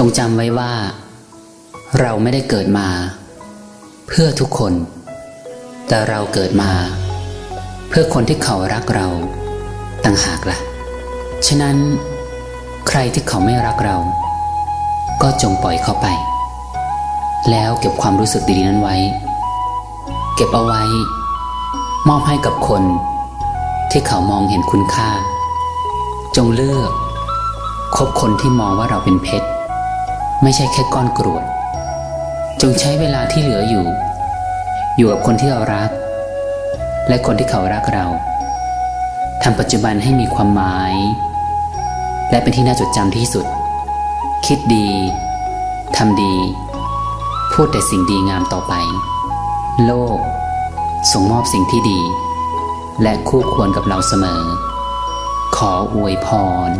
จงจำไว้ว่า เราไม่ได้เกิดมา เพื่อทุกคน แต่เราเกิดมา เพื่อคนที่เขารักเรา ต่างหากละ่ะ ฉะนั้น ใครที่เขาไม่รักเรา ก็จงปล่อยเขาไป แล้วเก็บความรู้สึกดีๆนั้นไว้ เก็บเอาไว้ มอบให้กับคน ที่เขามองเห็นคุณค่า จงเลือกคบคนที่มองว่าเราเป็นเพชร ไม่ใช่แค่ก้อนกรวด จงใช้เวลาที่เหลืออยู่ อยู่กับคนที่เรารัก และคนที่เขารักเราทำปัจจุบันให้มีความหมาย และเป็นที่น่าจดจำที่สุด คิดดีทำดี พูดแต่สิ่งดีงามต่อไป โลก ส่งมอบสิ่งที่ดี และคู่ควรกับเราเสมอ ขออวยพร